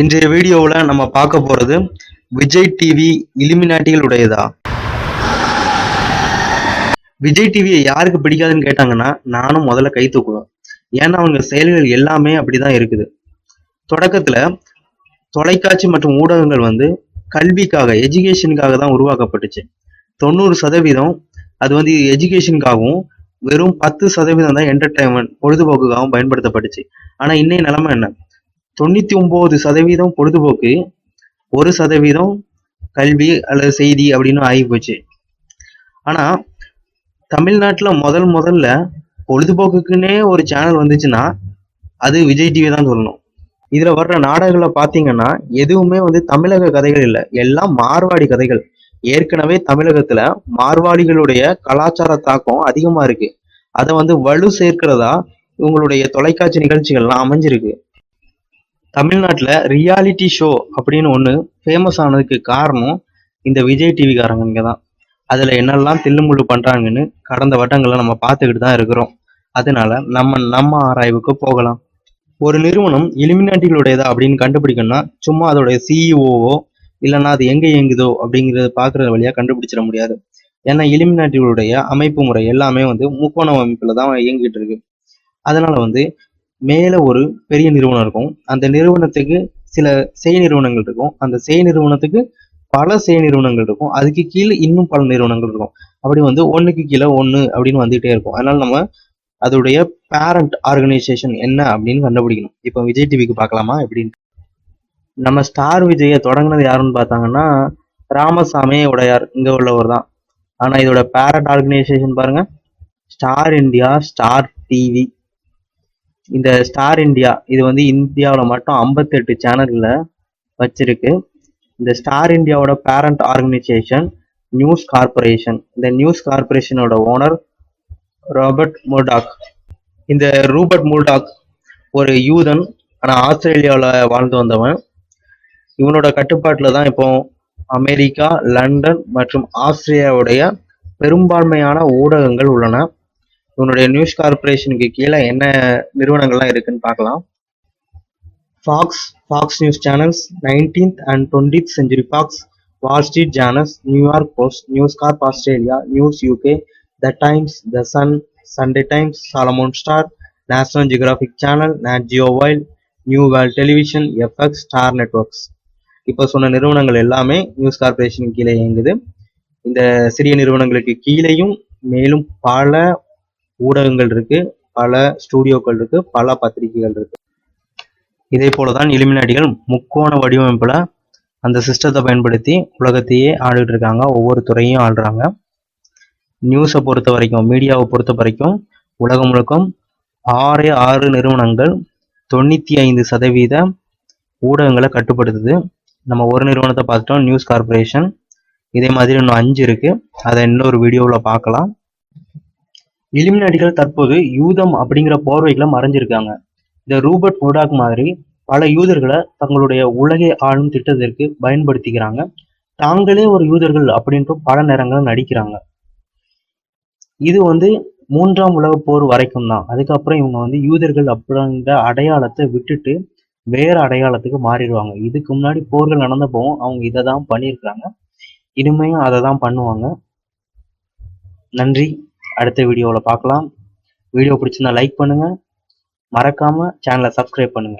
இன்றைய வீடியோவில் நம்ம பார்க்க போகிறது விஜய் டிவி இலிமினாட்டிகளுடையதா? விஜய் டிவியை யாருக்கு பிடிக்காதுன்னு கேட்டாங்கன்னா நானும் முதல்ல கை தூக்குவேன். ஏன்னா அவங்க செயல்கள் எல்லாமே அப்படிதான் இருக்குது. தொடக்கத்துல தொலைக்காட்சி மற்றும் ஊடகங்கள் வந்து கல்விக்காக எஜுகேஷனுக்காக தான் உருவாக்கப்பட்டுச்சு. தொண்ணூறு சதவீதம் அது வந்து எஜுகேஷனுக்காகவும் வெறும் பத்து சதவீதம் தான் என்டர்டைன்மெண்ட் பொழுதுபோக்குக்காகவும் பயன்படுத்தப்பட்டுச்சு. ஆனா இன்னைய நிலைமை என்ன? தொண்ணூத்தி ஒன்பது சதவீதம் பொழுதுபோக்கு ஒரு சதவீதம் கல்வி அல்லது செய்தி அப்படின்னு ஆகி போச்சு. ஆனா தமிழ்நாட்டுல முதல் முதல்ல பொழுதுபோக்குக்குன்னே ஒரு சேனல் வந்துச்சுன்னா அது விஜய் டிவி தான் சொல்லணும். இதுல வர்ற நாடகங்களை பாத்தீங்கன்னா எதுவுமே வந்து தமிழக கதைகள் இல்லை. எல்லாம் மார்வாடி கதைகள். ஏற்கனவே தமிழகத்துல மார்வாடிகளுடைய கலாச்சார தாக்கம் அதிகமா இருக்கு. அதை வந்து வலு சேர்க்கிறதா இவங்களுடைய தொலைக்காட்சி நிகழ்ச்சிகள்லாம் அமைஞ்சிருக்கு. தமிழ்நாட்டுல ரியாலிட்டி ஷோ அப்படின்னு ஒன்று ஃபேமஸ் ஆனதுக்கு காரணம் இந்த விஜய் டிவிக்காரங்க தான் அதுல என்னெல்லாம் தில்லுமுள்ளு பண்றாங்கன்னு கடந்த வட்டங்களை நம்ம பார்த்துக்கிட்டு தான் இருக்கிறோம். அதனால நம்ம நம்ம ஆராய்வுக்கு போகலாம். ஒரு நிறுவனம் எலிமினாட்டிகளுடையதா அப்படின்னு கண்டுபிடிக்கணும்னா சும்மா அதோடைய சிஇஓவோ இல்லைன்னா அது எங்க இயங்குதோ அப்படிங்கிறத பார்க்குற வழியா கண்டுபிடிச்சிட முடியாது. ஏன்னா எலிமினாட்டிகளுடைய அமைப்பு முறை எல்லாமே வந்து முக்கோண அமைப்புல தான் இயங்கிட்டு இருக்கு. அதனால வந்து மேலே ஒரு பெரிய நிறுவனம் இருக்கும். அந்த நிறுவனத்துக்கு சில செய் நிறுவனங்கள் இருக்கும். அந்த செய் நிறுவனத்துக்கு பல செய் நிறுவனங்கள் இருக்கும். அதுக்கு கீழே இன்னும் பல நிறுவனங்கள் இருக்கும். அப்படி வந்து ஒன்றுக்கு கீழே ஒன்று அப்படின்னு வந்துகிட்டே இருக்கும். அதனால நம்ம அதோடைய பேரண்ட் ஆர்கனைசேஷன் என்ன அப்படின்னு கண்டுபிடிக்கணும். இப்போ விஜய் டிவிக்கு பார்க்கலாமா? எப்படின்னு. நம்ம ஸ்டார் விஜயை தொடங்கினது யாருன்னு பார்த்தாங்கன்னா ராமசாமி உடையார் இங்கே உள்ளவர் தான். ஆனால் இதோட பேரண்ட் ஆர்கனைசேஷன் பாருங்க. ஸ்டார் இந்தியா ஸ்டார் டிவி இந்த ஸ்டார் இந்தியா இது வந்து இந்தியாவில் மட்டும் ஐம்பத்தெட்டு சேனலில் வச்சிருக்கு. இந்த ஸ்டார் இந்தியாவோட பேரண்ட் ஆர்கனைசேஷன் நியூஸ் கார்பரேஷன் இந்த நியூஸ் கார்பரேஷனோட ஓனர் ராபர்ட் மூல்டாக் இந்த ரூபர்ட் மூல்டாக் ஒரு யூதன் ஆனால் ஆஸ்திரேலியாவில் வாழ்ந்து வந்தவன். இவனோட கட்டுப்பாட்டில் தான் இப்போ அமெரிக்கா லண்டன் மற்றும் ஆஸ்திரேலியாவுடைய பெரும்பான்மையான ஊடகங்கள் உள்ளன. இவனுடைய நியூஸ் கார்பரேஷனுக்கு கீழே என்ன நிறுவனங்கள்லாம் இருக்குன்னு பார்க்கலாம். Fox Fox News channels nineteenth and twentieth century Fox Wall Street journals New York Post News Corp Australia News UK the Times the Sun Sunday Times Solomon Star National Geographic channel Nat Geo Wild New World television FX Star networks இப்போ சொன்ன நிறுவனங்கள் எல்லாமே news corporation கீழே இயங்குது. இந்த சிறிய நிறுவனங்களுக்கு கீழேயும் மேலும் பல ஊடகங்கள் இருக்கு பல ஸ்டூடியோக்கள் இருக்கு பல பத்திரிகைகள் இருக்கு. இதே போலதான் இலுமினாட்டிகள் முக்கோண வடிவமைப்புல அந்த சிஸ்டத்தை பயன்படுத்தி உலகத்தையே ஆடிட்டு இருக்காங்க. ஒவ்வொரு துறையும் ஆடுறாங்க நியூஸை பொறுத்த வரைக்கும் மீடியாவை பொறுத்த வரைக்கும் உலகம் முழுக்கம் ஆறே ஆறு நிறுவனங்கள் தொண்ணூத்தி ஐந்து சதவீத ஊடகங்களை கட்டுப்படுத்துது. நம்ம ஒரு நிறுவனத்தை பார்த்துட்டோம் நியூஸ் கார்பரேஷன் இதே மாதிரி இன்னும் அஞ்சு இருக்கு. அதை இன்னொரு வீடியோவில் பார்க்கலாம். இலிமினாட்டிகள் தற்போது யூதம் அப்படிங்கிற போர்வைகளை மறைஞ்சிருக்காங்க. இந்த ரூபர்ட் முடாக் மாதிரி பல யூதர்களை தங்களுடைய உலகை ஆளும் திட்டத்திற்கு பயன்படுத்திக்கிறாங்க. தாங்களே ஒரு யூதர்கள் அப்படின்ட்டு பல நேரங்கள் நடிக்கிறாங்க. இது வந்து மூன்றாம் உலக போர் வரைக்கும் தான். அதுக்கப்புறம் இவங்க வந்து யூதர்கள் அப்படிங்கிற அடையாளத்தை விட்டுட்டு வேற அடையாளத்துக்கு மாறிடுவாங்க. இதுக்கு முன்னாடி போர்கள் நடந்தப்பவும் அவங்க இதை தான் பண்ணியிருக்கிறாங்க. இனிமையும் அதை தான் பண்ணுவாங்க. நன்றி. அடுத்த வீடியோவில் பார்க்கலாம். வீடியோ பிடிச்சிருந்தா லைக் பண்ணுங்க. மறக்காம சேனலை சப்ஸ்கிரைப் பண்ணுங்க.